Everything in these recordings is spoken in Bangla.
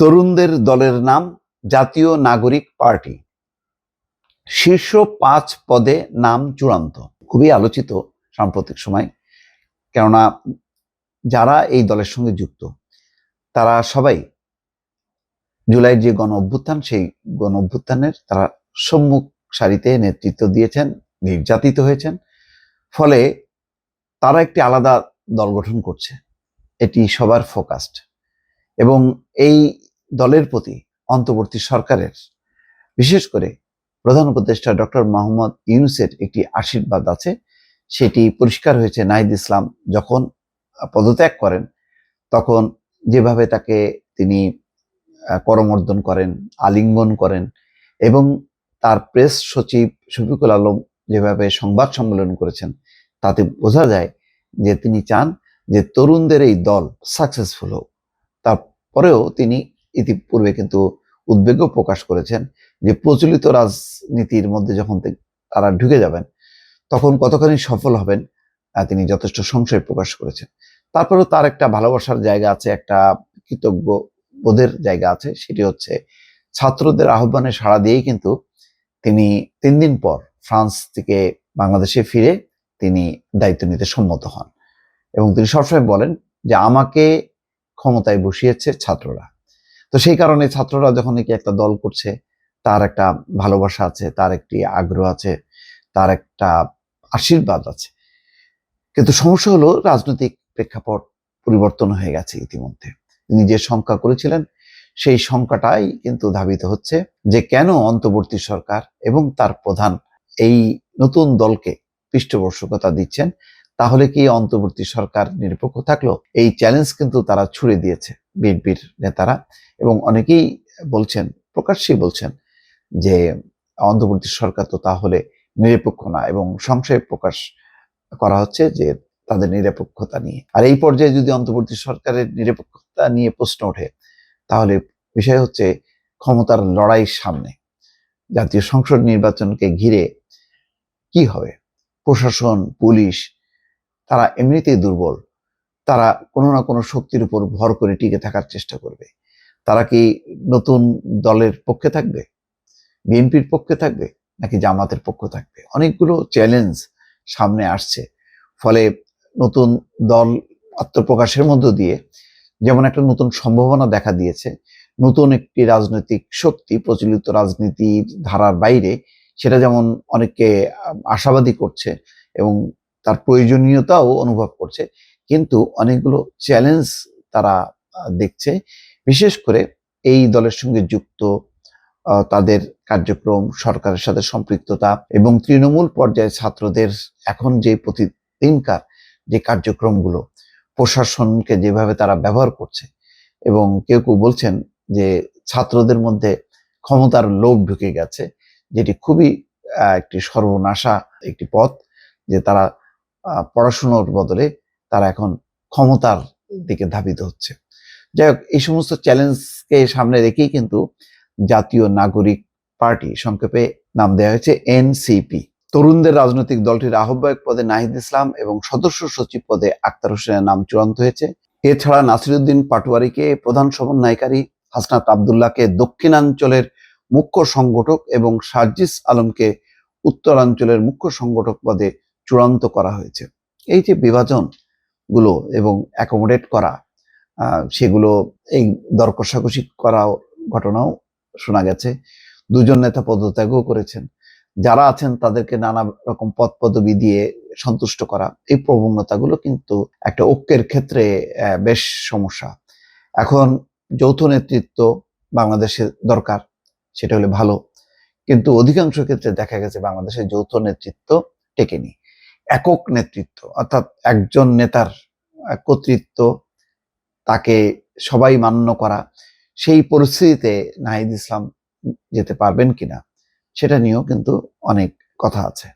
তরুণদের দলের নাম জাতীয় নাগরিক পার্টি। শীর্ষ পাঁচ পদে নাম চূড়ান্ত। খুবই আলোচিত সাম্প্রতিক সময়। কেননা যারা এই দলের সঙ্গে যুক্ত, তারা সবাই জুলাইয়ের যে গণ অভ্যুত্থান, সেই গণ অভ্যুত্থানের তারা সম্মুখ সারিতে নেতৃত্ব দিয়েছেন, নির্যাতিত হয়েছেন। ফলে তারা একটি আলাদা দল গঠন করছে। এটি সবার ফোকাসড। এবং এই দলের প্রতি অন্তর্বর্তী সরকারের। বিশেষ করে প্রধান উপদেষ্টা ডক্টর মোহাম্মদ ইউনুসের একটি আশীর্বাদ আছে, সেটি পরিষ্কার হয়েছে নাহিদ ইসলাম যখন পদত্যাগ করেন, তখন যেভাবে তাকে তিনি করমর্দন করেন, আলিঙ্গন করেন এবং তার প্রেস সচিব শফিকুল আলম যেভাবে সংবাদ সম্মেলন করেছেন, তাতে বোঝা যায় যে তিনি চান যে তরুণদের এই দল সাকসেসফুল হোক। তারপরেও তিনি ইতিপূর্বে কিন্তু উদ্বেগও প্রকাশ করেছেন যে প্রচলিত রাজনীতির মধ্যে যখন তারা ঢুকে যাবেন, তখন কতখানি সফল হবেন তিনি যথেষ্ট সংশয় প্রকাশ করেছেন। তারপরেও তার একটা ভালোবাসার জায়গা আছে, একটা কৃতজ্ঞ বোধের জায়গা আছে, সেটি হচ্ছে ছাত্রদের আহ্বানে সাড়া দিয়েই কিন্তু তিনি তিন দিন পর ফ্রান্স থেকে বাংলাদেশে ফিরে তিনি দায়িত্ব নিতে সম্মত হন। এবং তিনি সবসময় বলেন যে আমাকে ক্ষমতায় বসিয়েছে ছাত্ররা। তো সেই কারণে ছাত্ররা যখন নাকি একটা দল করছে, তার একটা ভালোবাসা আছে, তার একটি আগ্রহ আছে, তার একটা আশীর্বাদ আছে। কিন্তু সমস্যা হলো রাজনৈতিক প্রেক্ষাপট পরিবর্তন হয়ে গেছে ইতিমধ্যে। তিনি যে সংখ্যা করেছিলেন, সেই সংখ্যাটাই কিন্তু ধাবিত হচ্ছে যে কেন অন্তর্বর্তী সরকার এবং তার প্রধান এই নতুন দলকে পৃষ্ঠপোষকতা দিচ্ছেন তাহলে কি অন্তর্বর্তী সরকার নিরপেক্ষ থাকল? এই চ্যালেঞ্জ কিন্তু তারা ছুড়ে দিয়েছে বিএনপির নেতারা এবং অনেকেই বলছেন, প্রকাশ্যেই বলছেন যে অন্তর্বর্তী সরকার তো তাহলে নিরপেক্ষ না এবং সংশয় প্রকাশ করা হচ্ছে যে তাদের নিরপেক্ষতা নিয়ে। আর এই পর্যায়ে যদি অন্তর্বর্তী সরকারের নিরপেক্ষতা নিয়ে প্রশ্ন ওঠে, তাহলে বিষয় হচ্ছে ক্ষমতার লড়াইয়ের সামনে জাতীয় সংসদ নির্বাচনকে ঘিরে কি হবে? প্রশাসন, পুলিশ তারা এমনিতেই দুর্বল। তারা কোনো না কোনো শক্তির উপর ভর করে টিকে থাকার চেষ্টা করবে। তারা কি নতুন দলের পক্ষে থাকবে? বিএনপির পক্ষে থাকবে? নাকি জামাতের পক্ষ থাকবে? অনেকগুলো চ্যালেঞ্জ সামনে আসছে। ফলে নতুন দল আত্মপ্রকাশের মধ্য দিয়ে যেমন একটা নতুন সম্ভাবনা দেখা দিয়েছে, নতুন একটি রাজনৈতিক শক্তি, প্রচলিত রাজনীতির ধারার বাইরে সেটা যেমন অনেককে আশাবাদী করছে এবং তার প্রয়োজনীয়তাও অনুভব করছে। কিন্তু অনেকগুলো চ্যালেঞ্জ তারা দেখছে। বিশেষ করে এই দলের সঙ্গে যুক্ত তাদের কার্যক্রম, সরকারের সাথে সম্পৃক্ততা এবং তৃণমূল পর্যায়ে ছাত্রদের এখন যে প্রতিদিনকার যে কার্যক্রমগুলো, প্রশাসনকে যেভাবে তারা ব্যবহার করছে এবং কেউ কেউ বলছেন যে ছাত্রদের মধ্যে ক্ষমতার লোভ ঢুকে গেছে, যেটি খুবই একটি সর্বনাশা একটি পথ যে তারা পড়াশুনোর বদলে তারা এখন ক্ষমতার দিকে ধাবিত হচ্ছে। যাই হোক এই সমস্ত চ্যালেঞ্জকে সামনে রেখেই কিন্তু জাতীয় নাগরিক পার্টি সংক্ষেপে নাম দেওয়া হয়েছে এনসিপি। তরুণদের রাজনৈতিক দলটির আহ্বায়ক পদে নাহিদ ইসলাম এবং সদস্য সচিব পদে আক্তার হোসেনের নাম চূড়ান্ত হয়েছে। এছাড়া নাসিরুদ্দিন পাটোয়ারিকে প্রধান সমন্বয়কারী হাসনাত আবদুল্লাহকে দক্ষিণাঞ্চলের মুখ্য সংগঠক এবং সার্জিস আলমকে উত্তরাঞ্চলের মুখ্য সংগঠক পদে চূড়ান্ত করা হয়েছে। এই যে বিভাজনগুলো এবং অ্যাকোমোডেট করা সেগুলো এই দর করা ঘটনাও শোনা গেছে। দুজন নেতা পদত্যাগও করেছেন। যারা আছেন তাদেরকে নানা রকম পদ পদবি দিয়ে সন্তুষ্ট করা, এই প্রবণতাগুলো কিন্তু একটা ঐক্যের ক্ষেত্রে বেশ সমস্যা। এখন যৌথ নেতৃত্ব বাংলাদেশে দরকার, সেটা হলে ভালো। কিন্তু অধিকাংশ ক্ষেত্রে দেখা গেছে বাংলাদেশের যৌথ নেতৃত্ব টেকেনি। একক নেতৃত্ব, অর্থাৎ একজন নেতার কর্তৃত্ব তাকে সবাই মান্য করা, সেই পরিস্থিতিতে নাহিদ ইসলাম যেতে পারবেন কিনা সেটা নিয়েও কিন্তু অনেক কথা আছে,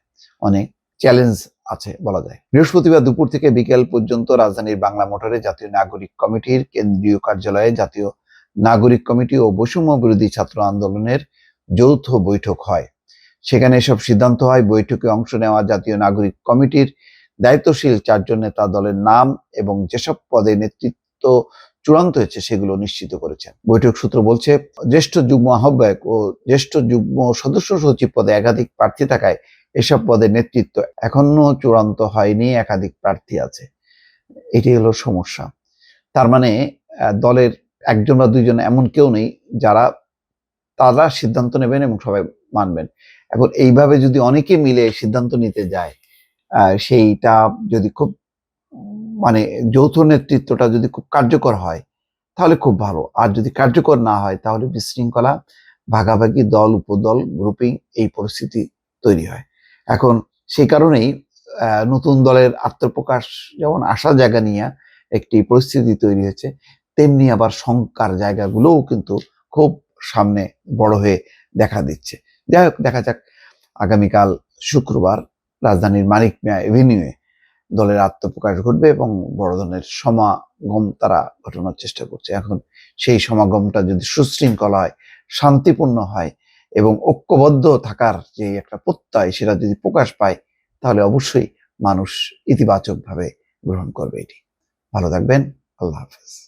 অনেক চ্যালেঞ্জ আছে বলা যায়। বৃহস্পতিবার দুপুর থেকে বিকেল পর্যন্ত রাজধানীর বাংলা মোটরে জাতীয় নাগরিক কমিটির কেন্দ্রীয় কার্যালয়ে জাতীয় নাগরিক কমিটি ও বৈষম্য বিরোধী ছাত্র আন্দোলনের যৌথ বৈঠক হয়। সেখানে এসব সিদ্ধান্ত হয়। বৈঠকে অংশ নেওয়া জাতীয় নাগরিক কমিটির দায়িত্বশীল চারজন নেতা দলের নাম এবং যেসব পদে নেতৃত্ব চূড়ান্ত হয়েছে সেগুলো নিশ্চিত করেছেন। বৈঠক সূত্র বলছে, জ্যেষ্ঠ যুগ্ম আহ্বায়ক ও জ্যেষ্ঠ যুগ্ম সদস্য সচিব পদে একাধিক প্রার্থী থাকায় এসব পদের নেতৃত্ব এখনও চূড়ান্ত হয়নি, একাধিক প্রার্থী আছে। এটি হলো সমস্যা। তার মানে দলের একজন বা দুইজন এমন কেউ নেই যারা, তারা সিদ্ধান্ত নেবেন এবং সবাই মানবেন। এখন এইভাবে যদি অনেকে মিলে সিদ্ধান্ত নিতে যায় সেইটা যদি খুব মানে যৌথ নেতৃত্বটা যদি খুব কার্যকর হয়, তাহলে খুব ভালো। আর যদি কার্যকর না হয়, তাহলে বিশৃঙ্খলা, ভাগাভাগি দল, উপদল গ্রুপিং এই পরিস্থিতি তৈরি হয়। এখন সেই কারণেই নতুন দলের আত্মপ্রকাশ যেমন আশা জায়গা নিয়ে একটি পরিস্থিতি তৈরি হয়েছে, তেমনি আবার শঙ্কার জায়গাগুলোও কিন্তু খুব সামনে বড় হয়ে দেখা দিচ্ছে। যাই হোক দেখা যাক। আগামীকাল শুক্রবার রাজধানীর মানিক মিয়া এভিনিউয়ে দলের আত্মপ্রকাশ ঘটবে এবং বড় ধরনের সমাগম তারা ঘটানোর চেষ্টা করছে। এখন সেই সমাগমটা যদি সুশৃঙ্খল হয়, শান্তিপূর্ণ হয় এবং ঐক্যবদ্ধ থাকার যে একটা প্রত্যয় সেটা যদি প্রকাশ পায়, তাহলে অবশ্যই মানুষ ইতিবাচকভাবে গ্রহণ করবে এটি। ভালো থাকবেন, আল্লাহ হাফেজ।